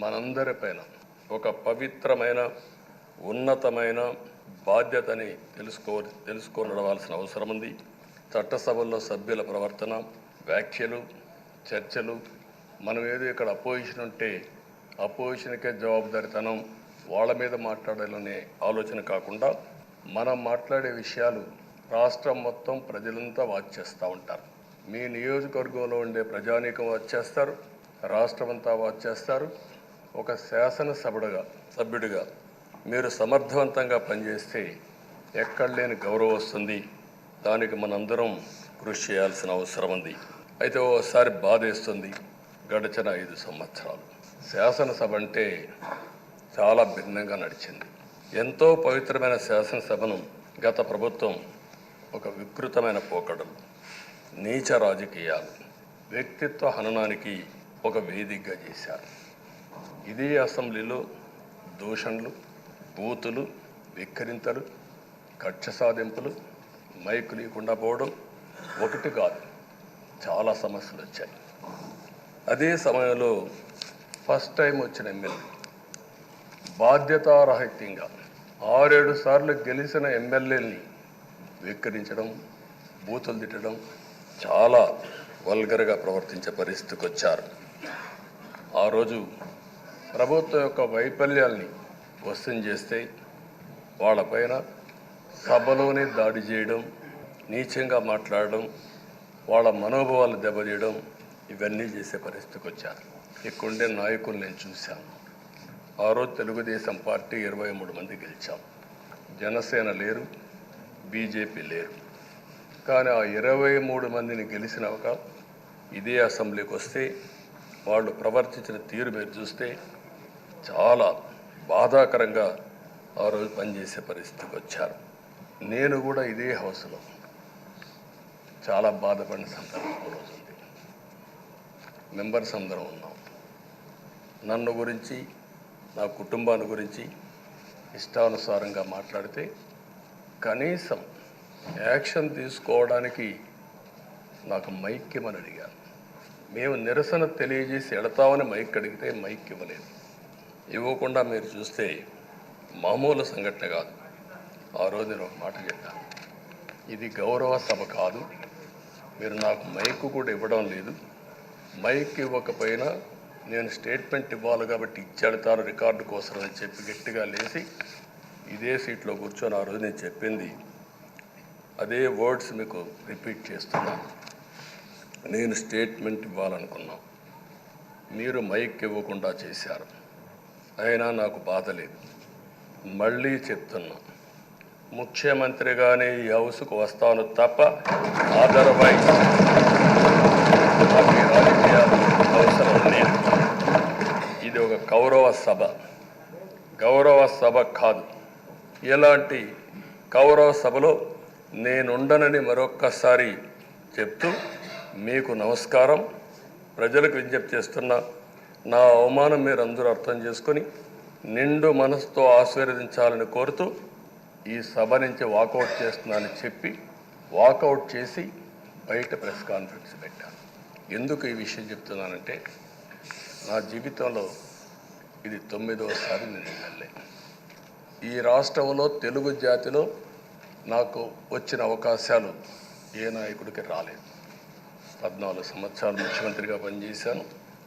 మనందరిపైన ఒక పవిత్రమైన ఉన్నతమైన బాధ్యతని తెలుసుకో తెలుసుకొని నడవాల్సిన అవసరం ఉంది చట్టసభల్లో సభ్యుల ప్రవర్తన వ్యాఖ్యలు చర్చలు మనం ఏదో ఇక్కడ అపోజిషన్ ఉంటే అపోజిషన్కే జవాబుదారితనం వాళ్ళ మీద మాట్లాడాలనే ఆలోచన కాకుండా మనం మాట్లాడే విషయాలు రాష్ట్రం మొత్తం ప్రజలంతా వాచ్ చేస్తూ ఉంటారు. మీ నియోజకవర్గంలో ఉండే ప్రజానీకం వాచ్ చేస్తారు రాష్ట్రం అంతా వాచ్ చేస్తారు. ఒక శాసనసభడుగా సభ్యుడిగా మీరు సమర్థవంతంగా పనిచేస్తే ఎక్కడ లేని గౌరవం వస్తుంది. దానికి మనందరం కృషి చేయాల్సిన అవసరం ఉంది. అయితే ఓసారి బాధేస్తుంది గడిచిన ఐదు సంవత్సరాలు. శాసనసభ అంటే చాలా భిన్నంగా నడిచింది. ఎంతో పవిత్రమైన శాసనసభను గత ప్రభుత్వం ఒక వికృతమైన పోకడలు నీచ రాజకీయాలు వ్యక్తిత్వ హననానికి ఒక వేదికగా చేశారు. ఇదే అసెంబ్లీలో దూషణలు బూతులు విక్కరింతలు కక్ష సాధింపులు మైకు లేకుండా పోవడం ఒకటి కాదు. చాలా సమస్యలు వచ్చాయి. అదే సమయంలో ఫస్ట్ టైం వచ్చిన ఎమ్మెల్యే బాధ్యతారహిత్యంగా ఆరేడు సార్లు గెలిచిన ఎమ్మెల్యేని విక్కరించడం బూతులు తిట్టడం చాలా వల్గర్గా ప్రవర్తించే పరిస్థితికి వచ్చారు. ఆ రోజు ప్రభుత్వం యొక్క వైఫల్యాల్ని వశం చేస్తే వాళ్ళపైన సభలోనే దాడి చేయడం నీచంగా మాట్లాడడం వాళ్ళ మనోభావాలు దెబ్బతీయడం ఇవన్నీ చేసే పరిస్థితికి వచ్చారు. ఇక్కడుండే నాయకులు నేను చూశాను. ఆ రోజు తెలుగుదేశం పార్టీ ఇరవై మూడు మంది గెలిచాం. జనసేన లేరు బీజేపీ లేరు. కానీ ఆ ఇరవై మూడు మందిని గెలిచిన ఒక ఇదే అసెంబ్లీకి వస్తే వాళ్ళు ప్రవర్తించిన తీరు మీరు చూస్తే చాలా బాధాకరంగా ఆ రోజు పనిచేసే పరిస్థితికి వచ్చారు. నేను కూడా ఇదే హౌస్లో. చాలా బాధపడిన సందర్భం రోజు ఉంది. మెంబర్స్ అందరం ఉన్నాం. నన్ను గురించి నా కుటుంబాన్ని గురించి ఇష్టానుసారంగా మాట్లాడితే కనీసం యాక్షన్ తీసుకోవడానికి నాకు మైక్ ఇవ్వని అడిగాను. మేము నిరసన తెలియజేసి ఎడతామని మైక్ అడిగితే మైక్ ఇవ్వలేదు. ఇవ్వకుండా మీరు చూస్తే మామూలు సంఘటన కాదు. ఆ రోజు నేను ఒక మాట చెప్పాను. ఇది గౌరవ సభ కాదు. మీరు నాకు మైక్ కూడా ఇవ్వడం లేదు. మైక్ ఇవ్వకపోయినా నేను స్టేట్మెంట్ ఇవ్వాలి కాబట్టి ఇచ్చేడతాను రికార్డు కోసం అని చెప్పి గట్టిగా లేచి ఇదే సీట్లో కూర్చొని ఆ రోజు నేను చెప్పింది. అదే వర్డ్స్ మీకు రిపీట్ చేస్తున్నాను. నేను స్టేట్మెంట్ ఇవ్వాలనుకున్నాను. మీరు మైక్ ఇవ్వకుండా చేశారు. అయినా నాకు బాధ లేదు. మళ్ళీ చెప్తున్నా. ముఖ్యమంత్రిగానే ఈ హౌస్కు వస్తాను తప్ప అదర్వైజ్ నాకు అవసరం లేదు. ఇది ఒక గౌరవ సభ. గౌరవ సభ కాదు. ఇలాంటి గౌరవ సభలో నేనుండనని మరొక్కసారి చెప్తూ మీకు నమస్కారం. ప్రజలకు విజ్ఞప్తి చేస్తున్నా నా అవమానం మీరు అందరూ అర్థం చేసుకొని నిండు మనసుతో ఆశీర్వదించాలని కోరుతూ ఈ సభ నుంచి వాకౌట్ చేస్తున్నానని చెప్పి వాకౌట్ చేసి బయట ప్రెస్ కాన్ఫరెన్స్ పెట్టాను. ఎందుకు ఈ విషయం చెప్తున్నానంటే నా జీవితంలో ఇది తొమ్మిదవసారి నేను ఎమ్మెల్యే ఈ రాష్ట్రంలో తెలుగు జాతిలో నాకు వచ్చిన అవకాశాలు ఏ నాయకుడికి రాలేదు. పద్నాలుగు సంవత్సరాలు ముఖ్యమంత్రిగా పనిచేశాను.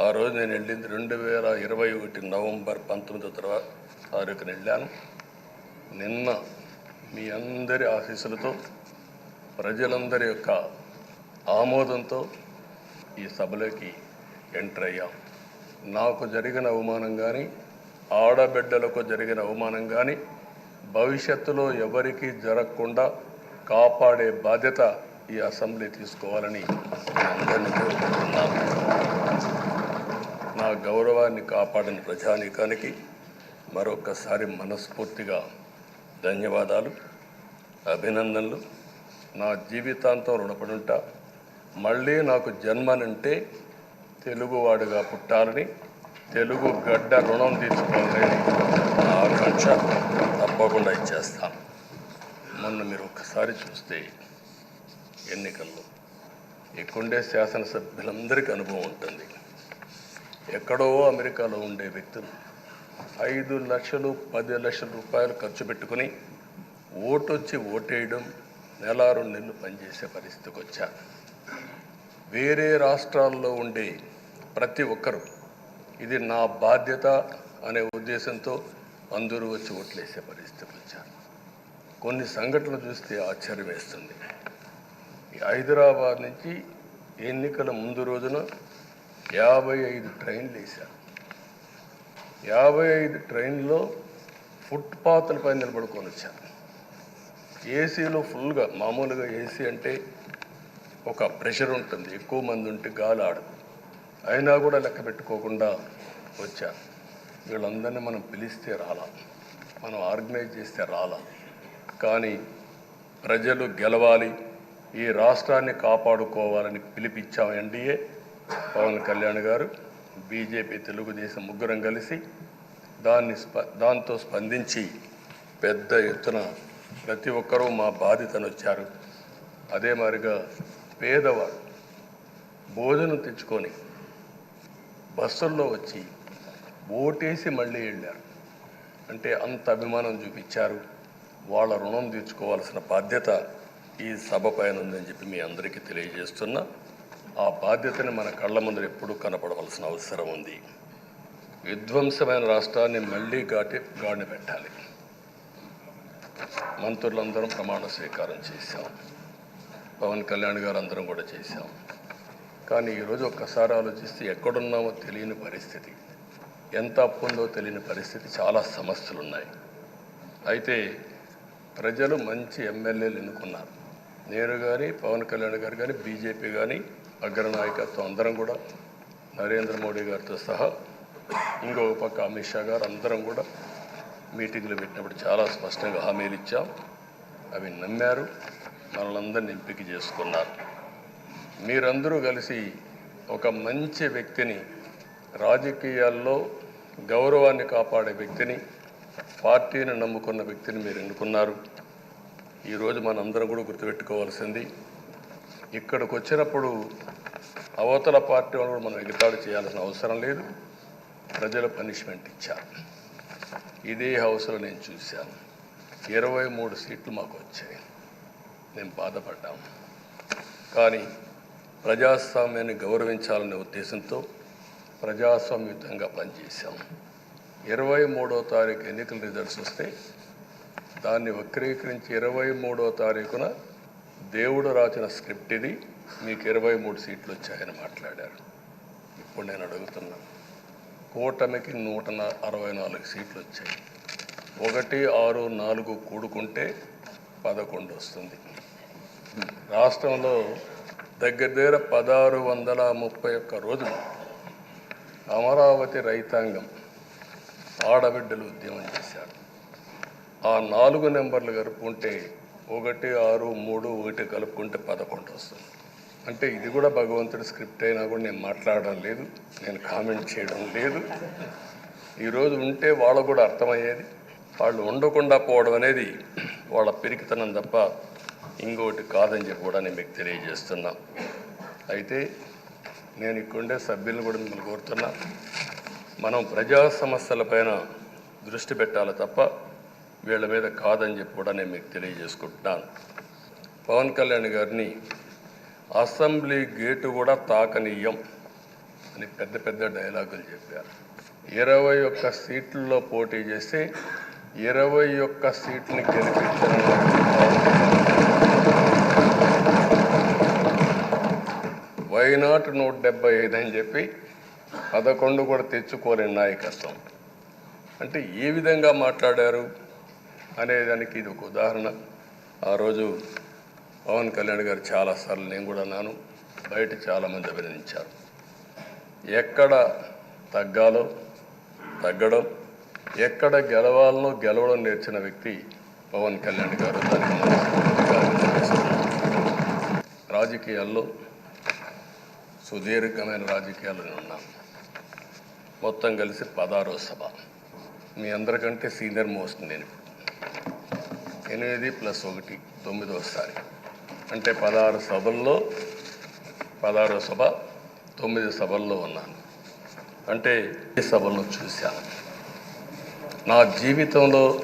ఆ రోజు నేను వెళ్ళింది రెండు వేల ఇరవై ఒకటి నవంబర్ పంతొమ్మిదో తర్వాత తారీఖున వెళ్ళాను. నిన్న మీ అందరి ఆశీస్సులతో ప్రజలందరి యొక్క ఆమోదంతో ఈ సభలోకి ఎంటర్ అయ్యాం. నాకు జరిగిన అవమానం కానీ ఆడబిడ్డలకు జరిగిన అవమానం కానీ భవిష్యత్తులో ఎవరికీ జరగకుండా కాపాడే బాధ్యత ఈ అసెంబ్లీ తీసుకోవాలని అందరినీ కోరుకుంటున్నాను. నా గౌరవాన్ని కాపాడిన ప్రజానీకానికి మరొకసారి మనస్ఫూర్తిగా ధన్యవాదాలు అభినందనలు. నా జీవితాంతం రుణపడుంటా. మళ్ళీ నాకు జన్మనంటే తెలుగువాడుగా పుట్టాలని తెలుగు గడ్డ రుణం తీసుకోవాలని నా ఆకాంక్ష తప్పకుండా ఇచ్చేస్తాను. మొన్న మీరు ఒక్కసారి చూస్తే ఎన్నికల్లో ఇక్కడే శాసనసభ్యులందరికీ అనుభవం ఉంటుంది. ఎక్కడో అమెరికాలో ఉండే వ్యక్తులు ఐదు లక్షలు పది లక్షల రూపాయలు ఖర్చు పెట్టుకుని ఓటు వచ్చి ఓటేయడం నెల రెండు నెలలు పనిచేసే పరిస్థితికి వచ్చారు. వేరే రాష్ట్రాల్లో ఉండే ప్రతి ఒక్కరూ ఇది నా బాధ్యత అనే ఉద్దేశంతో అందరూ వచ్చి ఓట్లేసే పరిస్థితికి వచ్చారు. కొన్ని సంఘటనలు చూస్తే ఆశ్చర్యం వేస్తుంది హైదరాబాద్ నుంచి ఎన్నికల ముందు రోజున యాభై ఐదు ట్రైన్లు వేశారు. యాభై ఐదు ట్రైన్లో ఫుట్పాత్లపై నిలబడుకొని వచ్చారు. ఏసీలో ఫుల్గా మామూలుగా ఏసీ అంటే ఒక ప్రెషర్ ఉంటుంది. ఎక్కువ మంది ఉంటే గాలి ఆడదు. అయినా కూడా లెక్క పెట్టుకోకుండా వచ్చారు. వీళ్ళందరినీ మనం పిలిస్తే రాలా. మనం ఆర్గనైజ్ చేస్తే రాలా. కానీ ప్రజలు గెలవాలి. ఈ రాష్ట్రాన్ని కాపాడుకోవాలని పిలిపించాం ఎన్డీఏ. పవన్ కళ్యాణ్ గారు బీజేపీ తెలుగుదేశం ముగ్గురం కలిసి దాన్ని స్ప దాంతో స్పందించి పెద్ద ఎత్తున ప్రతి ఒక్కరూ మా బాధితను వచ్చారు. అదే మాదిరిగా పేదవాడు భోజనం తెచ్చుకొని బస్సుల్లో వచ్చి ఓటేసి మళ్ళీ వెళ్ళారు. అంటే అంత అభిమానం చూపించారు. వాళ్ళ రుణం తీర్చుకోవాల్సిన బాధ్యత ఈ సభ పైన ఉందని చెప్పి మీ అందరికీ తెలియజేస్తున్నా. ఆ బాధ్యతని మన కళ్ళ ముందర ఎప్పుడూ కనపడవలసిన అవసరం ఉంది. విధ్వంసమైన రాష్ట్రాన్ని మళ్ళీ ఘాటి గాడిని పెట్టాలి. మంత్రులందరం ప్రమాణ స్వీకారం చేశాం. పవన్ కళ్యాణ్ గారు అందరం కూడా చేశాం. కానీ ఈరోజు ఒక్కసారి ఆలోచిస్తే ఎక్కడున్నామో తెలియని పరిస్థితి. ఎంత అప్పు ఉందో తెలియని పరిస్థితి. చాలా సమస్యలు ఉన్నాయి అయితే ప్రజలు మంచి ఎమ్మెల్యేలు ఎన్నుకున్నారు. నేను కానీ పవన్ కళ్యాణ్ గారు కానీ బీజేపీ కానీ అగ్రనాయకత్వం అందరం కూడా నరేంద్ర మోడీ గారితో సహా ఇంకొక పక్క అమిత్ షా గారు అందరం కూడా మీటింగ్లు పెట్టినప్పుడు చాలా స్పష్టంగా హామీలు ఇచ్చాం. అవి నమ్మారు. మనలందరినీ ఎంపిక చేసుకున్నారు. మీరందరూ కలిసి ఒక మంచి వ్యక్తిని రాజకీయాల్లో గౌరవాన్ని కాపాడే వ్యక్తిని పార్టీని నమ్ముకున్న వ్యక్తిని మీరు ఎన్నుకున్నారు. ఈరోజు మనందరం కూడా గుర్తుపెట్టుకోవాల్సింది ఇక్కడికి వచ్చినప్పుడు అవతల పార్టీ వాళ్ళు కూడా మనం ఎగతాడు చేయాల్సిన అవసరం లేదు. ప్రజలు పనిష్మెంట్ ఇచ్చారు. ఇదే హౌస్లో నేను చూశాను. ఇరవై మూడు సీట్లు మాకు వచ్చాయి. నేను బాధపడ్డాం. కానీ ప్రజాస్వామ్యాన్ని గౌరవించాలనే ఉద్దేశంతో ప్రజాస్వామ్యుతంగా పనిచేశాం. ఇరవై మూడో తారీఖు ఎన్నికల రిజల్ట్స్ వస్తే దాన్ని వక్రీకరించి ఇరవై మూడో తారీఖున దేవుడు రాసిన స్క్రిప్ట్ ఇది మీకు ఇరవై మూడు సీట్లు వచ్చాయని మాట్లాడారు. ఇప్పుడు నేను అడుగుతున్నా కూటమికి నూట అరవై నాలుగు సీట్లు వచ్చాయి. ఒకటి ఆరు నాలుగు కూడుకుంటే పదకొండు వస్తుంది. రాష్ట్రంలో దగ్గర దగ్గర పదహారు వందల ముప్పై ఒక్క రోజులు అమరావతి రైతాంగం ఆడబిడ్డలు ఉద్యమం చేశారు. ఆ నాలుగు నెంబర్లు కలుపుకుంటే ఒకటి ఆరు మూడు ఒకటి కలుపుకుంటే పదకొండు వస్తుంది. అంటే ఇది కూడా భగవంతుడి స్క్రిప్ట్ అయినా కూడా నేను మాట్లాడడం లేదు నేను కామెంట్ చేయడం లేదు. ఈరోజు ఉంటే వాళ్ళకు కూడా అర్థమయ్యేది. వాళ్ళు ఉండకుండా పోవడం అనేది వాళ్ళ పిరికితనం తప్ప ఇంకోటి కాదని చెప్పి కూడా నేను మీకు తెలియజేస్తున్నా. అయితే నేను ఇక్కడుండే సభ్యులను కూడా మిమ్మల్ని కోరుతున్నా. మనం ప్రజా సమస్యలపైన దృష్టి పెట్టాలి తప్ప వీళ్ళ మీద కాదని చెప్పి కూడా నేను మీకు తెలియజేసుకుంటున్నాను. పవన్ కళ్యాణ్ గారిని అసెంబ్లీ గేటు కూడా తాకనీయం అని పెద్ద పెద్ద డైలాగులు చెప్పారు. ఇరవై ఒక్క సీట్లలో పోటీ చేస్తే ఇరవై ఒక్క సీట్ని గెలిపించిన వైనాట్ నూట డెబ్బై ఐదు అని చెప్పి పదకొండు కూడా తెచ్చుకోలేని నాయకత్వం. అంటే ఏ విధంగా మాట్లాడారు? అనేదానికి ఇది ఒక ఉదాహరణ. ఆ రోజు పవన్ కళ్యాణ్ గారు చాలాసార్లు నేను కూడా అన్నాను బయట చాలామంది అభినందించారు. ఎక్కడ తగ్గాలో తగ్గడం ఎక్కడ గెలవాలనో గెలవడం నేర్చిన వ్యక్తి పవన్ కళ్యాణ్ గారు. రాజకీయాల్లో సుదీర్ఘమైన రాజకీయాలు నేను ఉన్నాను. మొత్తం కలిసి పదారో సభ. మీ అందరికంటే సీనియర్ మోస్ట్ నేను. ఎనిమిది ప్లస్ ఒకటి తొమ్మిదోసారి అంటే పదహారు సభల్లో పదహారో సభ తొమ్మిది సభల్లో ఉన్నాను. అంటే ఈ సభలను చూశాను? నా జీవితంలో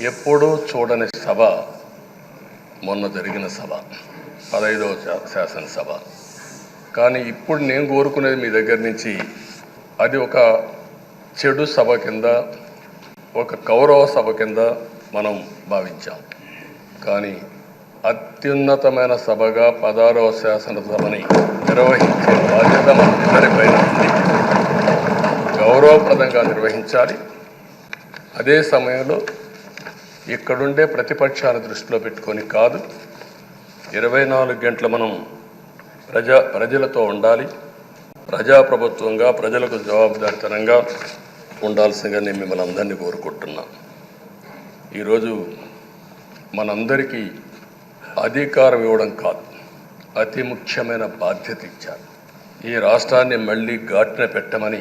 ఎప్పుడూ చూడని సభ మొన్న జరిగిన సభ పదహైదవ శా- శాసనసభ. కానీ ఇప్పుడు నేను కోరుకునేది మీ దగ్గర నుంచి అది ఒక చెడు సభ కింద ఒక కౌరవ సభ కింద మనం భావించాం. కానీ అత్యున్నతమైన సభగా పదారవ శాసనసభని నిర్వహించే బాధ్యత మనందరిపైన ఉంది. గౌరవప్రదంగా నిర్వహించాలి. అదే సమయంలో ఇక్కడుండే ప్రతిపక్షాల దృష్టిలో పెట్టుకొని కాదు ఇరవై నాలుగు గంటలు మనం ప్రజా ప్రజలతో ఉండాలి. ప్రజాప్రభుత్వంగా ప్రజలకు జవాబుదారితనంగా ఉండాల్సిందిగా నేను మిమ్మల్ని అందరినీ కోరుకుంటున్నాను ఈరోజు మనందరికీ అధికారం ఇవ్వడం కాదు అతి ముఖ్యమైన బాధ్యత ఇచ్చారు. ఈ రాష్ట్రాన్ని మళ్ళీ ఘాటున పెట్టమని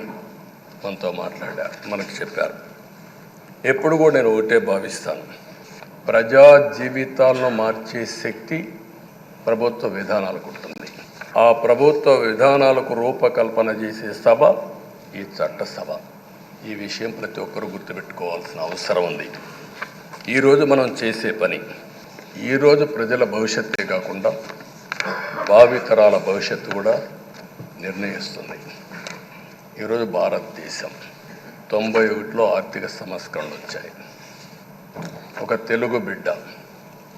మనతో మాట్లాడారు మనకు చెప్పారు. ఎప్పుడు కూడా నేను ఒకటే భావిస్తాను ప్రజా జీవితాలను మార్చే శక్తి ప్రభుత్వ విధానాలకు ఉంటుంది. ఆ ప్రభుత్వ విధానాలకు రూపకల్పన చేసే సభ ఈ చట్టసభ ఈ విషయం ప్రతి ఒక్కరూ గుర్తుపెట్టుకోవాల్సిన అవసరం ఉంది. ఈరోజు మనం చేసే పని ఈరోజు ప్రజల భవిష్యత్తే కాకుండా భావితరాల భవిష్యత్తు కూడా నిర్ణయిస్తుంది. ఈరోజు భారతదేశం తొంభై ఒకటిలో ఆర్థిక సంస్కరణలు వచ్చాయి. ఒక తెలుగు బిడ్డ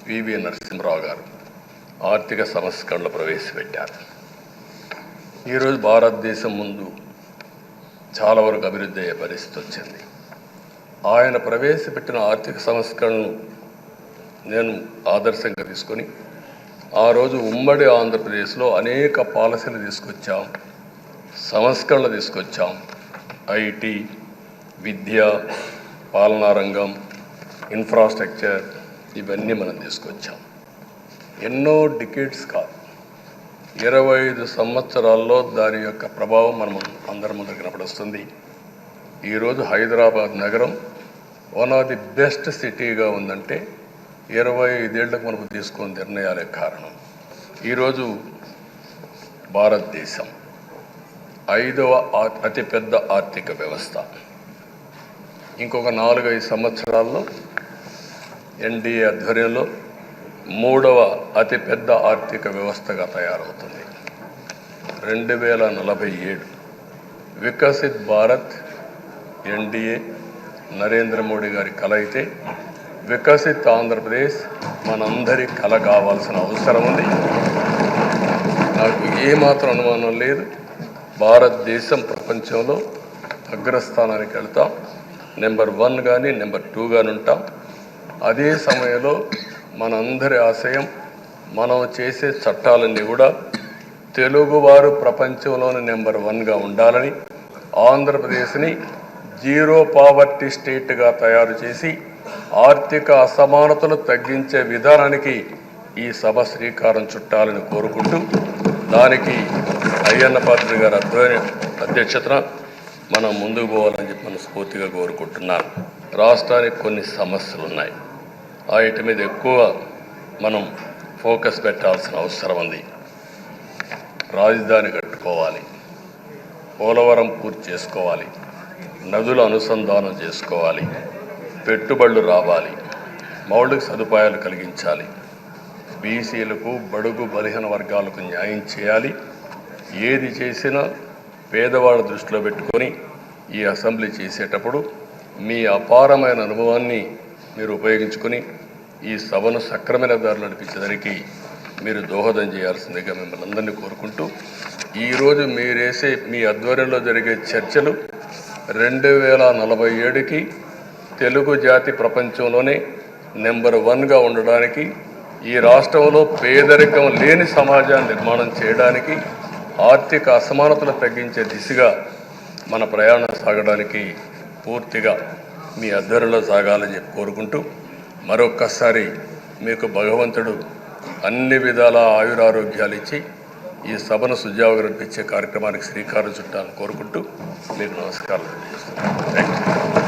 పివి నరసింహరావు గారు ఆర్థిక సంస్కరణలు ప్రవేశపెట్టారు. ఈరోజు భారతదేశం ముందు చాలా వరకు అభివృద్ధి అయ్యే పరిస్థితి వచ్చింది. ఆయన ప్రవేశపెట్టిన ఆర్థిక సంస్కరణను నేను ఆదర్శంగా తీసుకొని ఆ రోజు ఉమ్మడి ఆంధ్రప్రదేశ్లో అనేక పాలసీలు తీసుకొచ్చాం సంస్కరణలు తీసుకొచ్చాం. ఐటీ విద్య పాలనా రంగం ఇన్ఫ్రాస్ట్రక్చర్ ఇవన్నీ మనం తీసుకొచ్చాం. ఎన్నో డికేట్స్ కాదు. ఇరవై ఐదు సంవత్సరాల్లో దాని యొక్క ప్రభావం మనం అందరి ముందు కనపడుస్తుంది. ఈరోజు హైదరాబాద్ నగరం వన్ ఆఫ్ ది బెస్ట్ సిటీగా ఉందంటే ఇరవై ఐదేళ్ళకు మనకు తీసుకున్న నిర్ణయాలే కారణం. ఈరోజు భారతదేశం ఐదవ అతిపెద్ద ఆర్థిక వ్యవస్థ. ఇంకొక నాలుగైదు సంవత్సరాల్లో ఎన్డీఏ ఆధ్వర్యంలో మూడవ అతిపెద్ద ఆర్థిక వ్యవస్థగా తయారవుతుంది. రెండు వేల నలభై ఏడు వికసిత్ భారత్ ఎన్డీఏ నరేంద్ర మోడీ గారి కల అయితే వికసిత్ ఆంధ్రప్రదేశ్ మనందరి కల కావాల్సిన అవసరం ఉంది. నాకు ఏమాత్రం అనుమానం లేదు. భారతదేశం ప్రపంచంలో అగ్రస్థానానికి వెళ్తాం. నెంబర్ వన్ కానీ నెంబర్ టూ కానీ ఉంటాం. అదే సమయంలో మనందరి ఆశయం మనం చేసే చట్టాలన్నీ కూడా తెలుగువారు ప్రపంచంలోని నెంబర్ వన్గా ఉండాలని ఆంధ్రప్రదేశ్ని జీరో పావర్టీ స్టేట్గా తయారు చేసి ఆర్థిక అసమానతలు తగ్గించే విధానానికి ఈ సభ శ్రీకారం చుట్టాలని కోరుకుంటూ దానికి అయ్యన్న పాత్ర గారి అధ్వర్య అధ్యక్షతన మనం ముందుకు పోవాలని చెప్పి మనస్ఫూర్తిగా కోరుకుంటున్నాను. రాష్ట్రానికి కొన్ని సమస్యలు ఉన్నాయి వాటి మీద ఎక్కువ మనం ఫోకస్ పెట్టాల్సిన అవసరం ఉంది. రాజధాని కట్టుకోవాలి. పోలవరం పూర్తి చేసుకోవాలి. నదులు అనుసంధానం చేసుకోవాలి. పెట్టుబడులు రావాలి. మౌలిక సదుపాయాలు కలిగించాలి. బీసీలకు బడుగు బలహీన వర్గాలకు న్యాయం చేయాలి. ఏది చేసినా పేదవాళ్ళ దృష్టిలో పెట్టుకొని ఈ అసెంబ్లీ చేసేటప్పుడు మీ అపారమైన అనుభవాన్ని మీరు ఉపయోగించుకొని ఈ సభను సక్రమైన దారి నడిపించేదానికి మీరు దోహదం చేయాల్సిందిగా మిమ్మల్ని అందరినీ కోరుకుంటూ ఈరోజు మీరేసే మీ ఆధ్వర్యంలో జరిగే చర్చలు రెండు వేల నలభై ఏడుకి తెలుగు జాతి ప్రపంచంలోనే నెంబర్ వన్గా ఉండడానికి ఈ రాష్ట్రంలో పేదరికం లేని సమాజాన్ని నిర్మాణం చేయడానికి ఆర్థిక అసమానతలు తగ్గించే దిశగా మన ప్రయాణం సాగడానికి పూర్తిగా మీ అద్దరిలో సాగాలని చెప్పి కోరుకుంటూ మరొక్కసారి మీకు భగవంతుడు అన్ని విధాల ఆయురారోగ్యాలు ఇచ్చి ఈ సభను సుజావుగా నడిపించే కార్యక్రమానికి శ్రీకారం చుట్టాలని కోరుకుంటూ మీకు నమస్కారాలు తెలియజేస్తున్నాను. Thank you